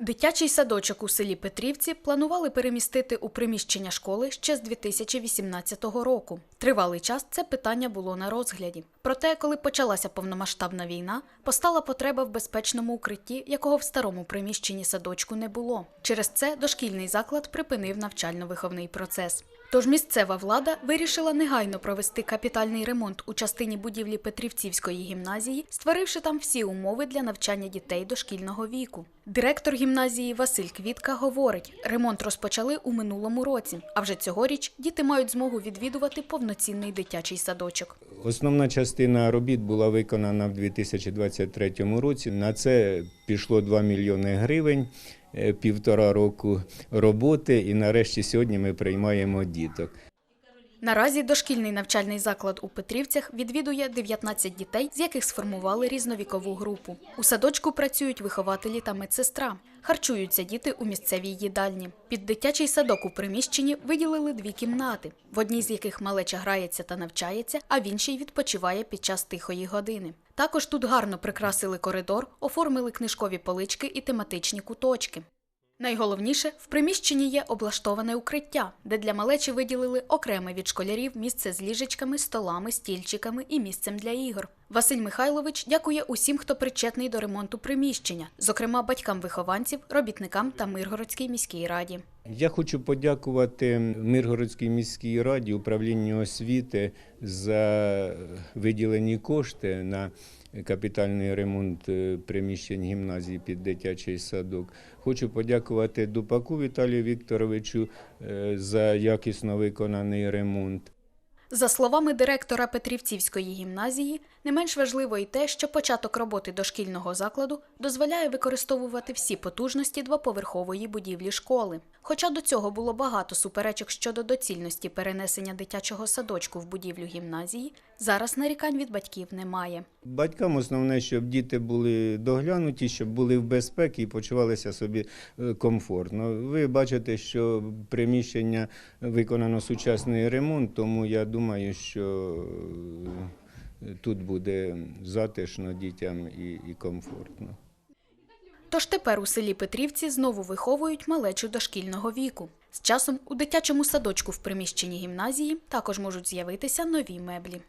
Дитячий садочок у селі Петрівці планували перемістити у приміщення школи ще з 2018 року. Тривалий час це питання було на розгляді. Проте, коли почалася повномасштабна війна, постала потреба в безпечному укритті, якого в старому приміщенні садочку не було. Через це дошкільний заклад припинив навчально-виховний процес. Тож місцева влада вирішила негайно провести капітальний ремонт у частині будівлі Петрівцівської гімназії, створивши там всі умови для навчання дітей дошкільного віку. Директор гімназії Василь Квітка говорить, ремонт розпочали у минулому році, а вже цьогоріч діти мають змогу відвідувати повноцінний дитячий садочок. Основна частина робіт була виконана в 2023 році. На це пішло 2 мільйони гривень, е, півтора року роботи, і нарешті сьогодні ми приймаємо діток. Наразі дошкільний навчальний заклад у Петрівцях відвідує 19 дітей, з яких сформували різновікову групу. У садочку працюють вихователі та медсестра. Харчуються діти у місцевій їдальні. Під дитячий садок у приміщенні виділили дві кімнати, в одній з яких малеча грається та навчається, а в іншій відпочиває під час тихої години. Також тут гарно прикрасили коридор, оформили книжкові полички і тематичні куточки. Найголовніше, в приміщенні є облаштоване укриття, де для малечі виділили окреме від школярів місце з ліжечками, столами, стільчиками і місцем для ігор. Василь Михайлович дякує усім, хто причетний до ремонту приміщення, зокрема батькам вихованців, робітникам та Миргородській міській раді. Я хочу подякувати Миргородській міській раді, управлінню освіти за виділені кошти на капітальний ремонт е, приміщень гімназії під дитячий садок. Хочу подякувати Дупаку Віталію Вікторовичу е, за якісно виконаний ремонт. За словами директора Петрівцівської гімназії, не менш важливо і те, що початок роботи дошкільного закладу дозволяє використовувати всі потужності двоповерхової будівлі школи. Хоча до цього було багато суперечок щодо доцільності перенесення дитячого садочку в будівлю гімназії, зараз нарікань від батьків немає. Батькам основне, щоб діти були доглянуті, щоб були в безпеці і почувалися собі е, комфортно. Ви бачите, що приміщення виконано сучасний ремонт, тому я думаю, що е, тут буде затишно дітям і, і комфортно. Тож тепер у селі Петрівці знову виховують малечу дошкільного віку. З часом у дитячому садочку в приміщенні гімназії також можуть з'явитися нові меблі.